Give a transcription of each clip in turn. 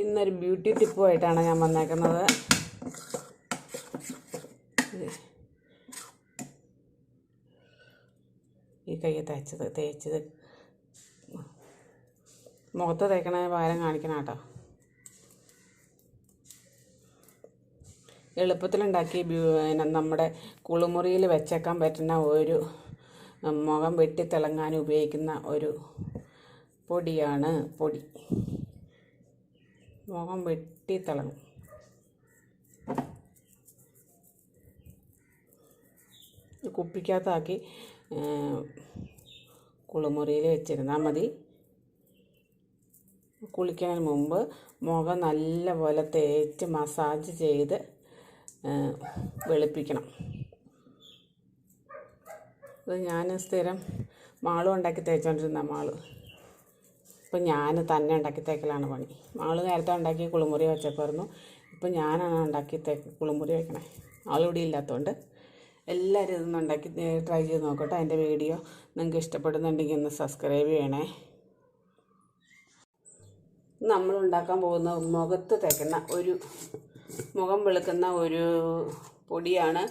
ഇന്നൊരു ബ്യൂട്ടി ടിപ്പുമായിട്ടാണ് ഞാൻ വന്നേക്കുന്നത്. ഈ കൈ തേച്ചത് തേച്ചത്. മുഖത്ത് തേക്കണ പകരം കാണിക്കണം കേട്ടോ. എളുപ്പത്തിലുണ്ടാക്കി നമ്മുടെ കുളിമുറിയിൽ വെച്ചേക്കാൻ പറ്റുന്ന ഒരു മുഖം വെട്ടിത്തിളങ്ങാൻ ഉപയോഗിക്കുന്ന ഒരു പൊടിയാണ് പൊടി. മുഖം വെട്ടിത്തിളങ്ങും. കുപ്പിക്കകത്താക്കി കുളിമുറിയിൽ വെച്ചിരുന്നാൽ മതി. കുളിക്കുന്നതിന് മുമ്പ് മുഖം നല്ലപോലെ തേച്ച് മസാജ് ചെയ്ത് വെളുപ്പിക്കണം. ഇത് ഞാൻ സ്ഥിരം മാളും ഉണ്ടാക്കി തേച്ചുകൊണ്ടിരുന്ന മാൾ. ഇപ്പം ഞാൻ തന്നെ ഉണ്ടാക്കി തേക്കലാണ് പണി. ആൾ നേരത്തെ ഉണ്ടാക്കി കുളിമുറി വെച്ചപ്പോയിരുന്നു. ഇപ്പം ഞാനാണ് ഉണ്ടാക്കി തേക്ക് കുളിമുറി വെക്കണേ. ആളിവിടെ ഇല്ലാത്തതുകൊണ്ട് എല്ലാവരും ഇതൊന്ന് ഉണ്ടാക്കി ട്രൈ ചെയ്ത് നോക്കട്ടെ. എന്റെ വീഡിയോ നിങ്ങൾക്ക് ഇഷ്ടപ്പെടുന്നുണ്ടെങ്കിൽ ഒന്ന് സബ്സ്ക്രൈബ് ചെയ്യണേ. നമ്മൾ ഉണ്ടാക്കാൻ പോകുന്ന മുഖത്ത് തേക്കുന്ന ഒരു മുഖം വെളുക്കുന്ന ഒരു പൊടിയാണ്.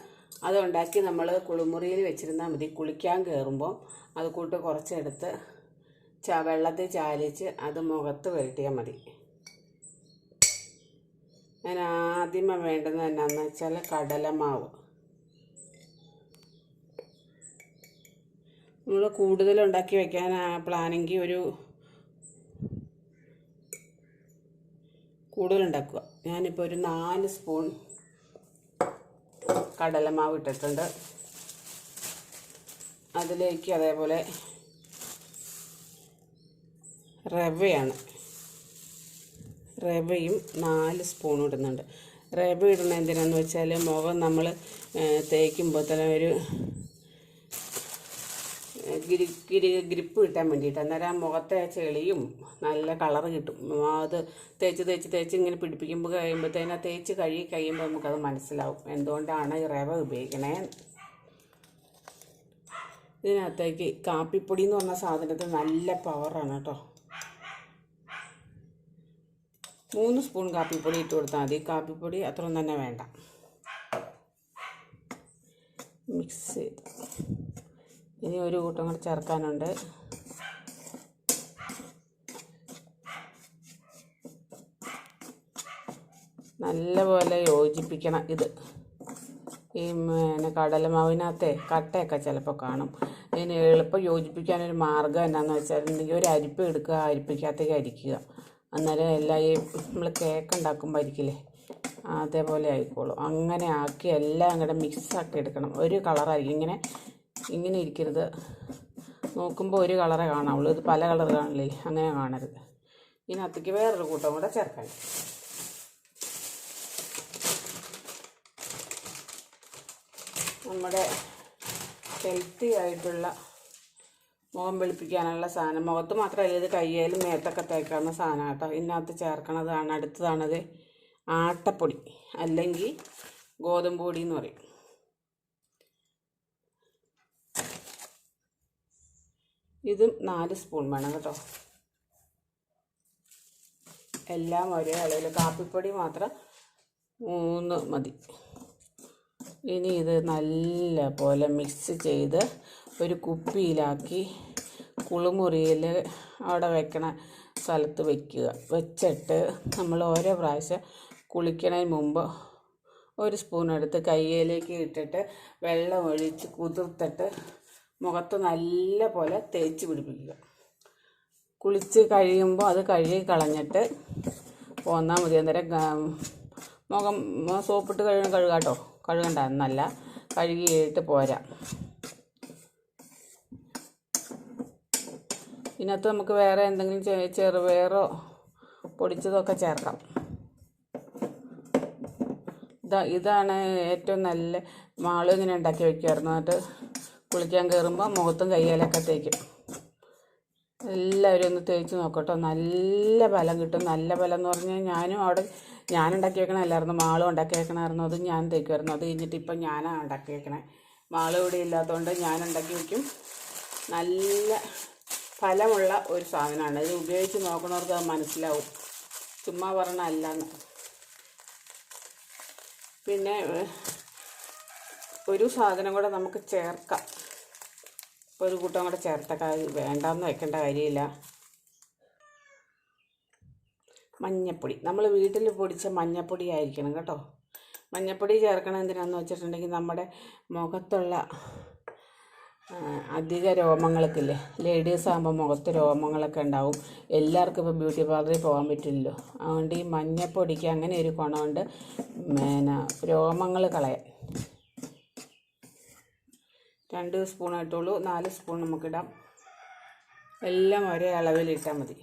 അതുണ്ടാക്കി നമ്മൾ കുളിമുറിയിൽ വെച്ചിരുന്നാൽ മതി. കുളിക്കാൻ കയറുമ്പോൾ അത് കൂട്ട് കുറച്ചെടുത്ത് ച വെള്ളത്തിൽ ചാലിച്ച് അത് മുഖത്ത് പുരട്ടിയാൽ മതി. ഞാൻ ആദ്യമേ വേണ്ടത് എന്നാന്ന് വെച്ചാൽ കടലമാവ് നമ്മൾ കൂടുതൽ ഉണ്ടാക്കി വയ്ക്കാൻ പ്ലാനെങ്കിൽ ഒരു കൂടുതൽ ഉണ്ടാക്കുക. ഞാനിപ്പോൾ ഒരു നാല് സ്പൂൺ കടലമാവ് ഇട്ടിട്ടുണ്ട്. അതിലേക്ക് അതേപോലെ റവയാണ്. റവയും നാല് സ്പൂൺ ഇടുന്നുണ്ട്. റവ ഇടുന്ന എന്തിനാന്ന് വെച്ചാൽ മുഖം നമ്മൾ തേക്കുമ്പോൾ തന്നെ ഒരു ഗിരി ഗിരി ഗ്രിപ്പ് കിട്ടാൻ വേണ്ടിയിട്ട്. അന്നേരം ആ മുഖത്തെ ചെളിയും നല്ല കളർ കിട്ടും. അത് തേച്ച് തേച്ച് തേച്ച് ഇങ്ങനെ പിടിപ്പിക്കുമ്പോൾ കഴിയുമ്പോഴത്തേനും തേച്ച് കഴുകി കഴിയുമ്പോൾ നമുക്കത് മനസ്സിലാവും. എന്തുകൊണ്ടാണ് ഈ റവ ഉപയോഗിക്കണേ? ഇതിനകത്തേക്ക് കാപ്പിപ്പൊടി എന്ന് പറഞ്ഞ സാധനത്തിന് നല്ല പവറാണ് കേട്ടോ. മൂന്ന് സ്പൂൺ കാപ്പിപ്പൊടി ഇട്ട് കൊടുത്താൽ മതി. കാപ്പിപ്പൊടി അത്രയും തന്നെ വേണ്ട. മിക്സ് ചെയ്ത്. ഇനി ഒരു കൂട്ടം കൂടി ചേർക്കാനുണ്ട്. നല്ലപോലെ യോജിപ്പിക്കണം ഇത്. ഈ പിന്നെ കടലമാവിനകത്തെ കട്ടയൊക്കെ ചിലപ്പോൾ കാണും. ഇതിന് എളുപ്പം യോജിപ്പിക്കാനൊരു മാർഗം എന്നാന്ന് എന്തെങ്കിലും ഒരു അരിപ്പ് എടുക്കുക അരിപ്പിക്കകത്തേക്ക് അരിക്കുക. അന്നേരം എല്ലാം ഈ നമ്മൾ കേക്ക് ഉണ്ടാക്കുമ്പോൾ ആയിരിക്കില്ലേ അതേപോലെ ആയിക്കോളും. അങ്ങനെ ആക്കി എല്ലാം കൂടെ മിക്സാക്കി എടുക്കണം. ഒരു കളറായിരിക്കും ഇങ്ങനെ ഇങ്ങനെ ഇരിക്കരുത്. നോക്കുമ്പോൾ ഒരു കളറേ കാണാവുള്ളൂ. ഇത് പല കളർ കാണില്ലേ? അങ്ങനെ കാണരുത്. ഇതിനകത്തേക്ക് വേറൊരു കൂട്ടം കൂടെ ചേർക്കാൻ നമ്മുടെ ഹെൽത്തി ആയിട്ടുള്ള മുഖം വെളുപ്പിക്കാനുള്ള സാധനം. മുഖത്ത് മാത്രമല്ല ഇത് കയ്യിലും മേത്തൊക്കെ തേക്കാവുന്ന സാധനം കേട്ടോ. ഇതിനകത്ത് ചേർക്കണതാണ് അടുത്തതാണത് ആട്ടപ്പൊടി അല്ലെങ്കിൽ ഗോതമ്പ് പൊടി എന്ന് പറയും. ഇതും നാല് സ്പൂൺ വേണം കേട്ടോ. എല്ലാം ഒരേ അളവിൽ കാപ്പിപ്പൊടി മാത്രം മൂന്ന് മതി. ഇനി ഇത് നല്ല പോലെ മിക്സ് ചെയ്ത് ഒരു കുപ്പിയിലാക്കി കുളിമുറിയിൽ അവിടെ വെക്കണ സ്ഥലത്ത് വെക്കുക. വെച്ചിട്ട് നമ്മൾ ഓരോ പ്രാവശ്യം കുളിക്കണതിന് മുമ്പ് ഒരു സ്പൂൺ എടുത്ത് കയ്യിലേക്ക് ഇട്ടിട്ട് വെള്ളം ഒഴിച്ച് കുതിർത്തിട്ട് മുഖത്ത് നല്ല പോലെ തേച്ച് പിടിപ്പിക്കുക. കുളിച്ച് കഴിയുമ്പോൾ അത് കഴുകി കളഞ്ഞിട്ട് പോന്നാൽ മതി. അന്നേരം മുഖം സോപ്പിട്ട് കഴുകി കഴുകാട്ടോ? കഴുകണ്ട എന്നല്ല കഴുകിയിട്ട് പോരാ. ഇതിനകത്ത് നമുക്ക് വേറെ എന്തെങ്കിലും ചെറുപയറോ പൊടിച്ചതൊക്കെ ചേർക്കാം. ഇതാ ഇതാണ് ഏറ്റവും നല്ല മാളും ഇങ്ങനെ ഉണ്ടാക്കി വെക്കുമായിരുന്നു എന്നിട്ട് കുളിക്കാൻ കയറുമ്പോൾ മുഖത്തും കയ്യിലൊക്കെ തേക്കും. എല്ലാവരും ഒന്ന് തേച്ച് നോക്കട്ടോ. നല്ല ഫലം കിട്ടും. നല്ല ഫലം എന്ന് പറഞ്ഞാൽ ഞാനും അവിടെ ഞാൻ ഉണ്ടാക്കി വെക്കണമല്ലായിരുന്നു മാളും ഉണ്ടാക്കി വെക്കണമായിരുന്നു അത് ഞാൻ തേക്കുമായിരുന്നു അത് കഴിഞ്ഞിട്ട് ഇപ്പം ഞാനാണ് ഉണ്ടാക്കി വെക്കണേ മാളും ഇവിടെ ഇല്ലാത്തതുകൊണ്ട് ഞാൻ ഉണ്ടാക്കി വെക്കും. നല്ല ഫലമുള്ള ഒരു സാധനമാണ്. ഇത് ഉപയോഗിച്ച് നോക്കുന്നവർക്ക് അത് മനസ്സിലാവും. ചുമ്മാ പറഞ്ഞ അല്ലാന്ന്. പിന്നെ ഒരു സാധനം കൂടെ നമുക്ക് ചേർക്കാം. ഒരു കൂട്ടം കൂടെ ചേർത്ത കാര്യം വേണ്ടാന്ന് വെക്കേണ്ട കാര്യമില്ല. മഞ്ഞപ്പൊടി. നമ്മൾ വീട്ടിൽ പൊടിച്ച മഞ്ഞപ്പൊടി ആയിരിക്കണം കേട്ടോ. മഞ്ഞപ്പൊടി ചേർക്കണം എന്തിനാണെന്ന് വെച്ചിട്ടുണ്ടെങ്കിൽ നമ്മുടെ മുഖത്തുള്ള അധിക രോമങ്ങൾക്കില്ലേ? ലേഡീസ് ആകുമ്പോൾ മുഖത്ത് രോമങ്ങളൊക്കെ ഉണ്ടാവും. എല്ലാവർക്കും ഇപ്പോൾ ബ്യൂട്ടി പാർലറിൽ പോകാൻ പറ്റില്ലല്ലോ. അതുകൊണ്ട് ഈ മഞ്ഞപ്പൊടിക്ക് അങ്ങനെ ഒരു ഗുണമുണ്ട്. പിന്നെ രോമങ്ങൾ കളയാൻ. രണ്ട് സ്പൂൺ ഇട്ടുള്ളൂ നാല് സ്പൂൺ നമുക്കിടാം. എല്ലാം ഒരേ അളവിൽ ഇട്ടാൽ മതി.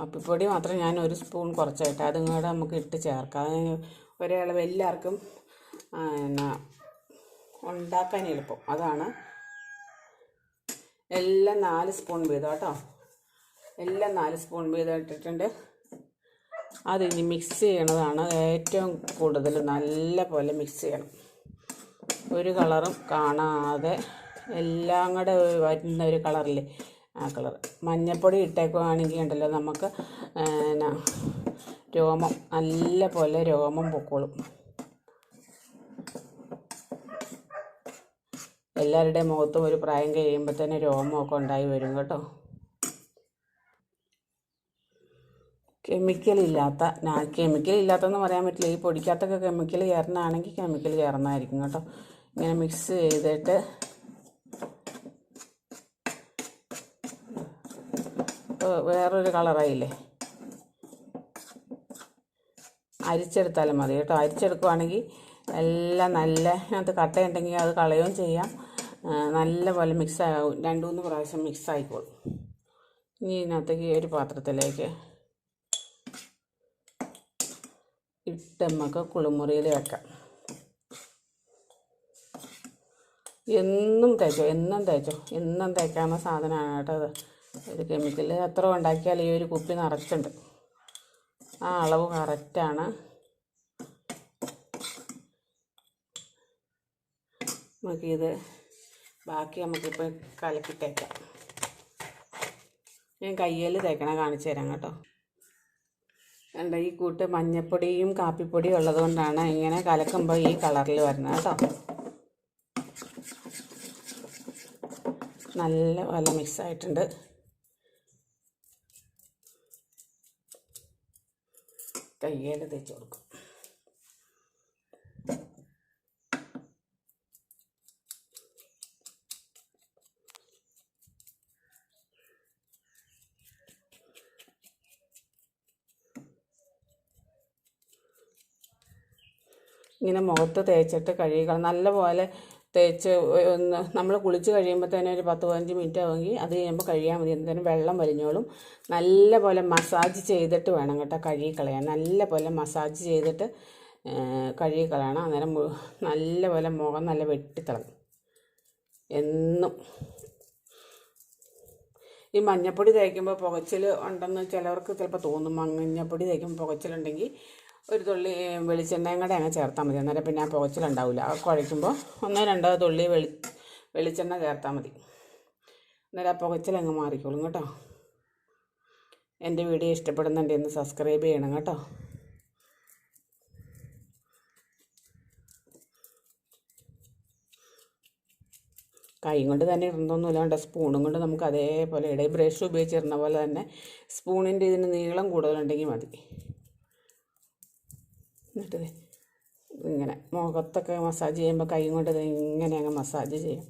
അപ്പിപ്പൊടി മാത്രം ഞാൻ ഒരു സ്പൂൺ കുറച്ചായിട്ട് അതും കൂടെ നമുക്ക് ഇട്ട് ചേർക്കാം. അത് ഒരേ അളവ് എല്ലാവർക്കും എന്നാ ഉണ്ടാക്കാൻ എളുപ്പം. അതാണ് എല്ലാം നാല് സ്പൂൺ വീതം കേട്ടോ. എല്ലാം നാല് സ്പൂൺ വീതം ഇട്ടിട്ടുണ്ട്. അത് ഇനി മിക്സ് ചെയ്യണതാണ്. ഏറ്റവും കൂടുതൽ നല്ല പോലെ മിക്സ് ചെയ്യണം. ഒരു കളറും കാണാതെ എല്ലാം കൂടെ വരുന്ന ഒരു കളറില്ലേ? ആ കളർ മഞ്ഞപ്പൊടി ഇട്ടേക്കുവാണെങ്കിൽ ഉണ്ടല്ലോ നമുക്ക് എന്നാ രോമം നല്ല പോലെ രോമം പൊക്കോളും. എല്ലാവരുടെയും മുഖത്തും ഒരു പ്രായം കഴിയുമ്പോൾ തന്നെ രോമമൊക്കെ ഉണ്ടായി വരും കേട്ടോ. കെമിക്കൽ ഇല്ലാത്ത കെമിക്കൽ ഇല്ലാത്തതെന്ന് പറയാൻ പറ്റില്ല. ഈ പൊടിക്കകത്തൊക്കെ കെമിക്കൽ ചേർന്നാണെങ്കിൽ കെമിക്കൽ ചേർന്നായിരിക്കും കേട്ടോ. ഇങ്ങനെ മിക്സ് ചെയ്തിട്ട് വേറൊരു കളറായില്ലേ അരിച്ചെടുത്താലും മതി കേട്ടോ. അരിച്ചെടുക്കുവാണെങ്കിൽ എല്ലാം നല്ല അതിനകത്ത് കട്ടയുണ്ടെങ്കിൽ അത് കളയുകയും ചെയ്യാം. നല്ലപോലെ നല്ല പോലെ മിക്സ് ആകും രണ്ട് മൂന്ന് പ്രാവശ്യം മിക്സ് ആയിക്കോളും. ഇനി ഇതിനകത്തേക്ക് ഒരു പാത്രത്തിലേക്ക് ഇട്ട് നമുക്ക് കുളിമുറിയിൽ വെക്കാം. എന്നും തേച്ചോ? എന്നും തേച്ചോ? എന്നും തേക്കാവുന്ന സാധനമാണ് കേട്ടോ അത്. ഒരു കെമിക്കൽ എത്ര ഉണ്ടാക്കിയാൽ ഈ ഒരു കുപ്പി നിറച്ചുണ്ട് ആ അളവ് കറക്റ്റാണ് നമുക്കിത് ബാക്കി നമുക്കിപ്പോൾ കലക്കി തേക്കാം ഞാൻ കയ്യിൽ തേക്കണ കാണിച്ചു തരാം കേട്ടോ. കണ്ട ഈ കൂട്ട് മഞ്ഞപ്പൊടിയും കാപ്പിപ്പൊടിയും ഉള്ളതുകൊണ്ടാണ് ഇങ്ങനെ കലക്കുമ്പോൾ ഈ കളറിൽ വരുന്നത് കേട്ടോ. നല്ല പോലെ മിക്സ് കയ്യിൽ തേച്ച് കൊടുക്കും. ഇങ്ങനെ മുഖത്ത് തേച്ചിട്ട് കഴുകുക നല്ലപോലെ തേച്ച് ഒന്ന് നമ്മൾ കുളിച്ച് കഴിയുമ്പോൾ തന്നെ ഒരു പത്ത് പതിനഞ്ച് മിനിറ്റ് ആവുമെങ്കിൽ അത് കഴിയുമ്പോൾ കഴിയാൻ മതി. എന്തായാലും വെള്ളം വലിഞ്ഞോളും. നല്ല പോലെ മസാജ് ചെയ്തിട്ട് വേണം കേട്ടോ കഴുകി കളയാൻ. നല്ല പോലെ മസാജ് ചെയ്തിട്ട് കഴുകി കളയണം. അന്നേരം നല്ല പോലെ മുഖം നല്ല വെട്ടിത്തിളങ്ങും എന്നും. ഈ മഞ്ഞപ്പൊടി തേക്കുമ്പോൾ പുകച്ചിൽ ഉണ്ടെന്ന് ചിലവർക്ക് ചിലപ്പോൾ തോന്നും. മഞ്ഞപ്പൊടി തേക്കുമ്പോൾ പുകച്ചിലുണ്ടെങ്കിൽ ഒരു തുള്ളി വെളിച്ചെണ്ണയും കൂടെ അങ്ങ് ചേർത്താൽ മതി. അന്നേരം പിന്നെ ആ പുകച്ചിലുണ്ടാവില്ല കുഴയ്ക്കുമ്പോൾ ഒന്നോ രണ്ടോ തുള്ളി വെളി വെളിച്ചെണ്ണ ചേർത്താൽ മതി. അന്നേരം ആ പുകച്ചിലങ്ങ് മാറിക്കോളും കേട്ടോ. എന്റെ വീഡിയോ ഇഷ്ടപ്പെടുന്നുണ്ടെങ്കിൽ ഒന്ന് സബ്സ്ക്രൈബ് ചെയ്യണം കേട്ടോ. കൈ കൊണ്ട് തന്നെ ഇടണമെന്നൊന്നുമില്ല വേണ്ട സ്പൂണും കൊണ്ട് നമുക്ക് അതേപോലെ ഇടയിൽ ബ്രഷ് ഉപയോഗിച്ചിരുന്ന പോലെ തന്നെ സ്പൂണിന്റെ ഇതിന് നീളം കൂടുതലുണ്ടെങ്കിൽ മതി. എന്നിട്ട് ഇങ്ങനെ മുഖത്തൊക്കെ മസാജ് ചെയ്യുമ്പോൾ കൈ കൊണ്ട് ഇങ്ങനെ അങ്ങ് മസാജ് ചെയ്യും.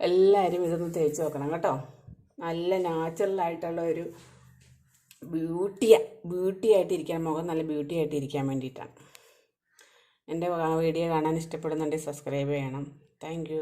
എല്ലാവരും ഇതൊന്ന് തേച്ച് നോക്കണം കേട്ടോ. നല്ല നാച്ചുറൽ ആയിട്ടുള്ള ഒരു ബ്യൂട്ടിയാണ് ബ്യൂട്ടി ആയിട്ടിരിക്കാൻ മുഖം നല്ല ബ്യൂട്ടി ആയിട്ടിരിക്കാൻ വേണ്ടിയിട്ടാണ്. എന്റെ വീഡിയോ കാണാൻ ഇഷ്ടപ്പെടുന്നുണ്ടെങ്കിൽ സബ്സ്ക്രൈബ് ചെയ്യണം. താങ്ക്